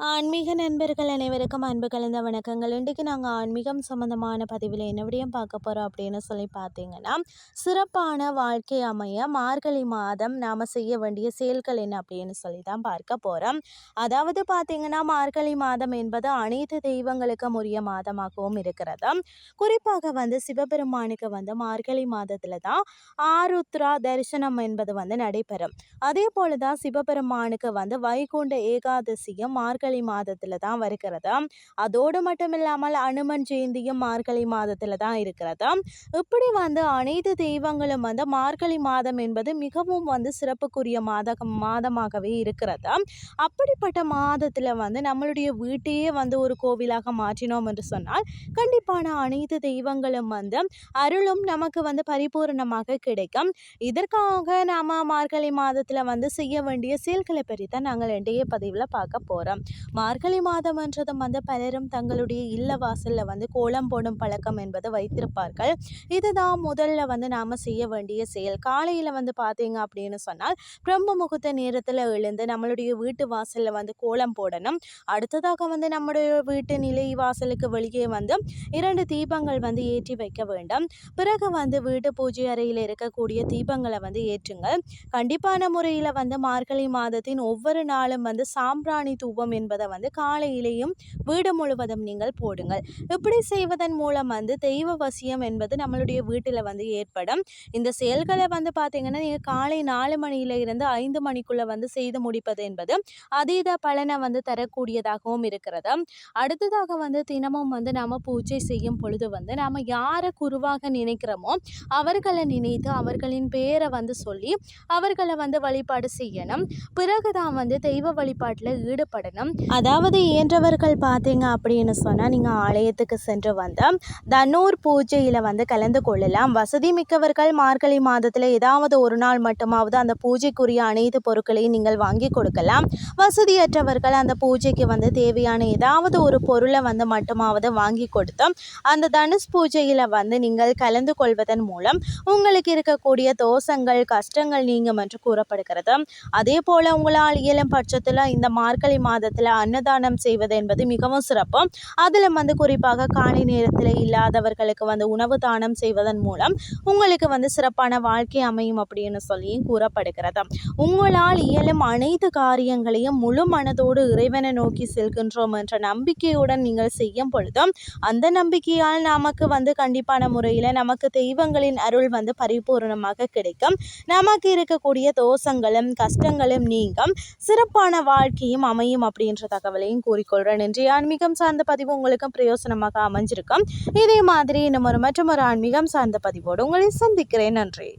ஆன்மீக நண்பர்கள் அனைவருக்கும் அன்பு கலந்த வணக்கங்கள். இன்றைக்கு நாங்கள் ஆன்மீகம் சம்மந்தமான பதிவில் என்ன விடயம் பார்க்க போகிறோம் அப்படின்னு சொல்லி பார்த்தீங்கன்னா சிறப்பான வாழ்க்கை அமைய மார்கழி மாதம் நாம் செய்ய வேண்டிய செயல்கள் என்ன அப்படின்னு சொல்லி தான் பார்க்க போகிறோம் அதாவது பார்த்தீங்கன்னா மார்கழி மாதம் என்பது அனைத்து தெய்வங்களுக்கும் உரிய மாதமாகவும் இருக்கிறது. குறிப்பாக வந்து சிவபெருமானுக்கு வந்து மார்கழி மாதத்தில் தான் ஆருத்ரா தரிசனம் என்பது வந்து நடைபெறும். அதே போல தான் சிவபெருமானுக்கு வந்து வைகுண்ட ஏகாதசியும் மார்கழி மார்கழி மாதத்தில் தான் வருகிறது? அதோடு மட்டும் இல்லாமல் அனுமன் ஜெயந்தியும் மார்கழி மாதத்தில் தான் இருக்கிறது? இப்படி வந்து அனைத்து தெய்வங்களும் வந்து மார்கழி மாதம் என்பது மிகவும் வந்து சிறப்புக்குரிய மாத மாதமாகவே இருக்கிறது? அப்படிப்பட்ட மாதத்தில் வந்து நம்மளுடைய வீட்டையே வந்து ஒரு கோவிலாக மாற்றினோம் என்று சொன்னால் கண்டிப்பான அனைத்து தெய்வங்களும் வந்து அருளும் நமக்கு வந்து பரிபூர்ணமாக கிடைக்கும். இதற்காக நாம் மார்கழி மாதத்தில் வந்து செய்ய வேண்டிய செயல்களை பற்றி தான் நாங்கள் இன்றைய பதிவில் பார்க்க போகிறோம் மார்கழி மாதம் என்றதும் வந்து பலரும் தங்களுடைய இல்ல வாசலில் வந்து கோலம் போடும் பழக்கம் என்பது வைத்திருப்பார்கள். இதுதான் முதல்ல வந்து நாம் செய்ய வேண்டிய செயல். காலையில் வந்து பார்த்தீங்க அப்படின்னு சொன்னால் பிரம்ம முகூர்த்த நேரத்தில் எழுந்து நம்மளுடைய வீட்டு வாசலில் வந்து கோலம் போடணும். அடுத்ததாக வந்து நம்முடைய வீட்டு நிலை வாசலுக்கு வெளியே வந்து இரண்டு தீபங்கள் வந்து ஏற்றி வைக்க வேண்டும். பிறகு வந்து வீட்டு பூஜை அறையில் இருக்கக்கூடிய தீபங்களை வந்து ஏற்றுங்கள். கண்டிப்பான முறையில் வந்து மார்கழி மாதத்தின் ஒவ்வொரு நாளும் வந்து சாம்பிராணி தூபம் என்று என்பதை வந்து காலையிலேயும் வீடு முழுவதும் நீங்கள் போடுங்கள். இப்படி செய்வதன் மூலம் வந்து தெய்வ வசியம் என்பது நம்மளுடைய வீட்டில் வந்து ஏற்படும். இந்த செயல்களை வந்து பார்த்தீங்கன்னா நீங்கள் காலை நாலு மணியில இருந்து ஐந்து மணிக்குள்ளே வந்து செய்து முடிப்பது என்பது அதீத பலனை வந்து தரக்கூடியதாகவும் இருக்கிறது. அடுத்ததாக வந்து தினமும் வந்து நாம் பூஜை செய்யும் பொழுது வந்து நாம் யாரை குருவாக நினைக்கிறோமோ அவர்களை நினைத்து அவர்களின் பேரை வந்து சொல்லி அவர்களை வந்து வழிபாடு செய்யணும். பிறகுதான் வந்து தெய்வ வழிபாட்டில் ஈடுபடணும். அதாவது இயன்றவர்கள் பார்த்தீங்க அப்படின்னு சொன்னால் நீங்கள் ஆலயத்துக்கு சென்று வந்து தன்னூர் பூஜையில் வந்து கலந்து கொள்ளலாம். வசதி மிக்கவர்கள் மார்கழி மாதத்தில் ஏதாவது ஒரு நாள் மட்டுமாவது அந்த பூஜைக்குரிய அனைத்து பொருட்களையும் நீங்கள் வாங்கி கொடுக்கலாம். வசதியற்றவர்கள் அந்த பூஜைக்கு வந்து தேவையான ஏதாவது ஒரு பொருளை வந்து மட்டுமாவது வாங்கி கொடுத்து அந்த தனுஷ் பூஜையில் வந்து நீங்கள் கலந்து கொள்வதன் மூலம் உங்களுக்கு இருக்கக்கூடிய தோஷங்கள் கஷ்டங்கள் நீங்கும் என்று கூறப்படுகிறது. அதே போல் உங்களால் இயலும் பட்சத்தில் இந்த மார்கழி மாதத்தில் அன்னதானம் செய்வது என்பது மிகவும் சிறப்பு. அதில் வந்து குறிப்பாக காலை நேரத்தில் இல்லாதவர்களுக்கு வந்து உணவு தானம் செய்வதன் மூலம் உங்களுக்கு வந்து சிறப்பான வாழ்க்கை அமையும் அப்படின்னு சொல்லியும் கூறப்படுகிறது. உங்களால் இயலும் அனைத்து காரியங்களையும் முழு மனதோடு இறைவனை நோக்கி செல்கின்றோம் என்ற நம்பிக்கையுடன் நீங்கள் செய்யும் பொழுதும் அந்த நம்பிக்கையால் நமக்கு வந்து கண்டிப்பான முறையில் நமக்கு தெய்வங்களின் அருள் வந்து பரிபூர்ணமாக கிடைக்கும். நமக்கு இருக்கக்கூடிய தோஷங்களும் கஷ்டங்களும் நீங்கும். சிறப்பான வாழ்க்கையும் அமையும் அப்படின்ற தகவலையும் கூறிக்கொள்கிறேன் என்று ஆன்மீகம் சார்ந்த பதிவு உங்களுக்கு பிரயோசனமாக அமைஞ்சிருக்கும். இதே மாதிரி இன்னும் ஒரு மற்றும் ஒரு ஆன்மீகம் சார்ந்த பதிவோடு உங்களை சந்திக்கிறேன். நன்றி.